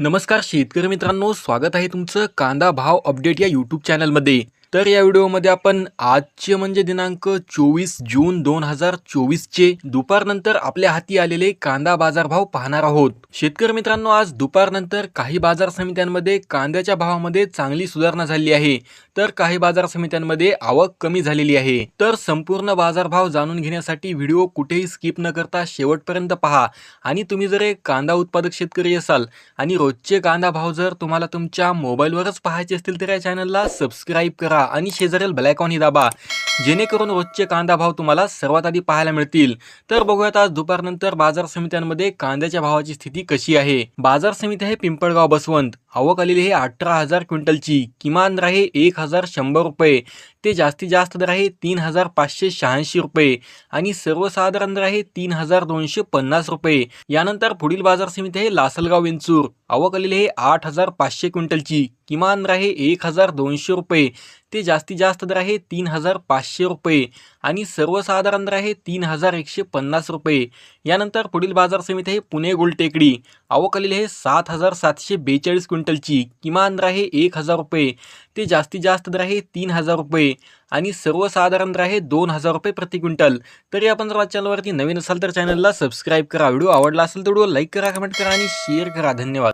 नमस्कार शेतकरी मित्रांनो स्वागत आहे तुमचं कांदा भाव अपडेट या यूट्यूब चॅनलमध्ये तर या व्हिडिओमध्ये आपण आजचे म्हणजे दिनांक चोवीस जून दोन हजार चोवीसचे दुपारनंतर आपल्या हाती आलेले कांदा बाजारभाव पाहणार आहोत. शेतकरी मित्रांनो आज दुपारनंतर काही बाजार समित्यांमध्ये कांद्याच्या भावामध्ये चांगली सुधारणा झाली आहे. तर काही बाजार समित्यांमध्ये आवक कमी झालेली आहे. तर संपूर्ण बाजारभाव जाणून घेण्यासाठी व्हिडिओ कुठेही स्किप न करता शेवटपर्यंत पहा. आणि तुम्ही जर एक कांदा उत्पादक शेतकरी असाल आणि रोजचे कांदा भाव जर तुम्हाला तुमच्या मोबाईलवरच पाहायचे असतील तर या चॅनलला सबस्क्राईब करा. आणि शेजारील ही दाबा जेणेकरून रोजचे कांदा भाव तुम्हाला सर्वात आधी पाहायला मिळतील. तर बघूयात आज दुपारनंतर बाजार समित्यांमध्ये कांद्याच्या भावाची स्थिती कशी आहे? बाजार समिती आहे पिंपळगाव बसवंत. आवक आलेली आहे अठरा हजार क्विंटलची. किमान दर आहे एक हजार शंभर रुपये. ते जास्तीत जास्त दर आहे तीन हजार पाचशे शहाऐंशी रुपये. आणि सर्वसाधारण दर आहे तीन हजार दोनशे पन्नास रुपये. यानंतर पुढील बाजार समिती आहे लासलगाव विंचूर. आवक आलेली आहे आठ हजार पाचशे क्विंटलची. किमान दर आहे एक हजार दोनशे रुपये. ते जास्तीत जास्त दर आहे तीन हजार पाचशे रुपये. आणि सर्वसाधारण दर आहे तीन हजार एकशे पन्नास रुपये. यानंतर पुढील बाजार समिती आहे पुणे गुलटेकडी. आवक आलेली आहे सात हजार सातशे बेचाळीस क्विंटल क्विंटलची किमान दर आहे एक हजार रुपये. ते जास्तीत जास्त दर आहे तीन हजार रुपये. आणि सर्वसाधारण दर आहे दोन हजार रुपये प्रति क्विंटल. तरी आपण जर चॅनलवरती नवीन असाल तर चॅनलला सबस्क्राईब करा. व्हिडिओ आवडला असेल तर व्हिडिओ लाईक करा कमेंट करा आणि शेअर करा. धन्यवाद.